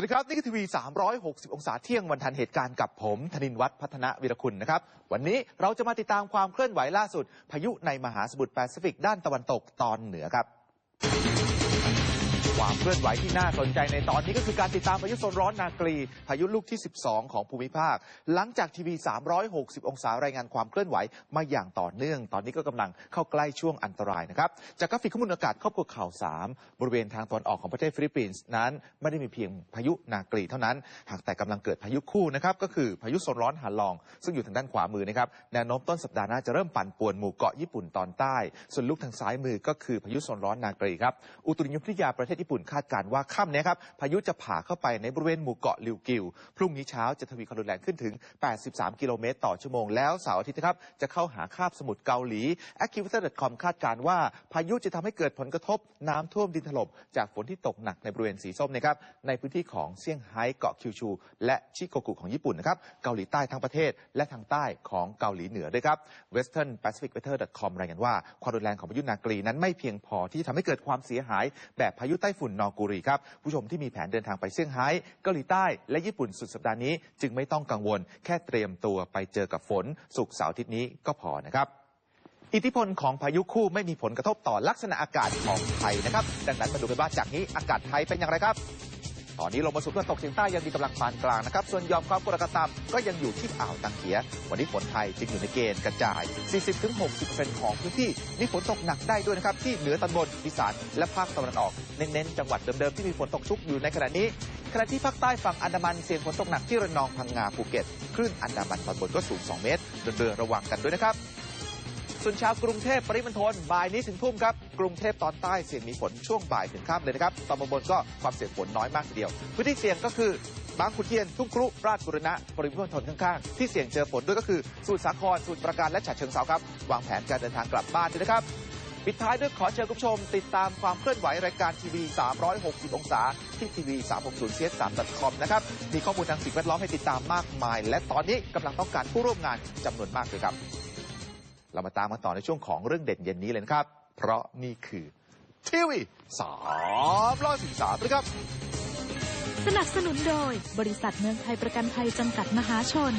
วัสดีครับนี่คือทีวี 360 องศาเที่ยงวันทันเหตุการณ์กับผมธนินวัฒน์พัฒนวิรคุณนะครับ วันนี้เราจะมาติดตามความเคลื่อนไหวล่าสุด พายุในมหาสมุทรแปซิฟิกด้านตะวันตกตอนเหนือครับ ความเคลื่อนไหวที่น่าสนใจในตอนนี้ก็คือการติดตามพายุโซนร้อนนากรีพายุลูกที่ 12 ของภูมิภาค หลังจากทีวี 360 องศารายงานความเคลื่อนไหวมาอย่างต่อเนื่อง ตอนนี้ก็กำลังเข้าใกล้ช่วงอันตรายนะครับ จากกราฟิกข้อมูลอากาศครอบครัวข่าว 3 บริเวณทางตอนออกของประเทศฟิลิปปินส์นั้นไม่ได้มีเพียงพายุนากรีเท่านั้น หากแต่กำลังเกิดพายุคู่นะครับก็คือพายุโซนร้อนฮาลอง ซึ่งอยู่ทางด้านขวามือนะครับแนวโน้มต้นสัปดาห์หน้าจะเริ่มปั่นป่วนหมู่เกาะญี่ปุ่นตอนใต้ ส่วนลูกทางซ้ายมือก็คือพายุโซนร้อนนากรีครับอุตุนิยมวิทยาประเทศญี่ปุ่นคาดการณ์ว่าค่ำนี้ครับพายุจะผ่าเข้าไปในบริเวณหมู่เกาะลิวกิว พรุ่งนี้เช้าจะทวีความรุนแรงขึ้นถึง 83 กิโลเมตรต่อชั่วโมง แล้วเสาร์อาทิตย์นะครับจะเข้าหาคาบสมุทรเกาหลี a c c u w e a t o r c o m คาดการณ์ว่าพายุจะทำให้เกิดผลกระทบน้ำท่วมดินถล่มจากฝนที่ตกหนักในบริเวณสีส้มนะครับในพื้นที่ของเซี่ยงไฮ้เกาะคิวชู และชิโกกุของญี่ปุ่นนะครับเกาหลีใต้ทั้งประเทศ และทางใต้ของเกาหลีเหนือด้วยครับ Western Pacific Weather com รายงานว่าความรุนแรงของพายุนากรีนั้นไม่เพียงพอที่จะทำให้เกิดความเสียหายแบบพายุไต้ฝฝุ่นนอกูรีครับผู้ชมที่มีแผนเดินทางไปเซี่ยงไฮ้เกาหลีใต้และญี่ปุ่นสุดสัปดาห์นี้ จึงไม่ต้องกังวล แค่เตรียมตัวไปเจอกับฝนสุกเสาร์อาทิตย์นี้ก็พอนะครับอิทธิพลของพายุคู่ไม่มีผลกระทบต่อลักษณะอากาศของไทยนะครับ ดังนั้นมาดูกันว่าจากนี้อากาศไทยเป็นอย่างไรครับ ตอนนี้ลมมรสุมตะวันตกเฉียงใต้ยังมีกำลังปานกลางนะครับ ส่วนยอมความกดอากาศต่ำก็ยังอยู่ที่อ่าวตังเกีย วันนี้ฝนไทยจึงอยู่ในเกณฑ์กระจาย 40-60%ของพื้นที่มีฝนตกหนักได้ด้วยนะครับที่เหนือตอนบนอีสานและภาคตะวันออกเน้นๆจังหวัดเดิมๆที่มีฝนตกชุกอยู่ในขณะนี้ขณะที่ภาคใต้ฝั่งอันดามันเสี่ยงฝนตกหนักที่ระนองพังงาภูเก็ตคลื่นอันดามันตอนบนก็สูง 2 เมตรเดินเรือระวังกันด้วยนะครับ ส่วนชาวกรุงเทพปริมณฑลบ่ายนี้ถึงทุ่มครับ กรุงเทพตอนใต้เสี่ยงมีฝนช่วงบ่ายถึงค่ำเลยนะครับ ตอนบนก็ความเสี่ยงฝนน้อยมากทีเดียว พื้นที่เสี่ยงก็คือบางขุนเทียน ทุ่งครุ ราชบุรณะ ปริมณฑลข้างๆ ที่เสี่ยงเจอฝนด้วยก็คือสุทรสาครสุทรปราการและฉะเชิงเทราครับ วางแผนการเดินทางกลับบ้านด้วยนะครับปิดท้ายด้วยขอเชิญคุณผู้ชม ติดตามความเคลื่อนไหวรายการทีวี 360 องศา ที่ทีวี 360 cs 3 com นะครับ มีข้อมูลทางสิ่งแวดล้อมให้ติดตามมากมาย และตอนนี้กำลังต้องการผู้ร่วมงานจำนวนมากเลยครับ เรามาตามกันต่อในช่วงของเรื่องเด่นเย็นนี้เลยนะครับ เพราะนี่คือทีวีสามร้อยสี่สามนะครับ สนับสนุนโดยบริษัทเมืองไทยประกันภัยจำกัดมหาชน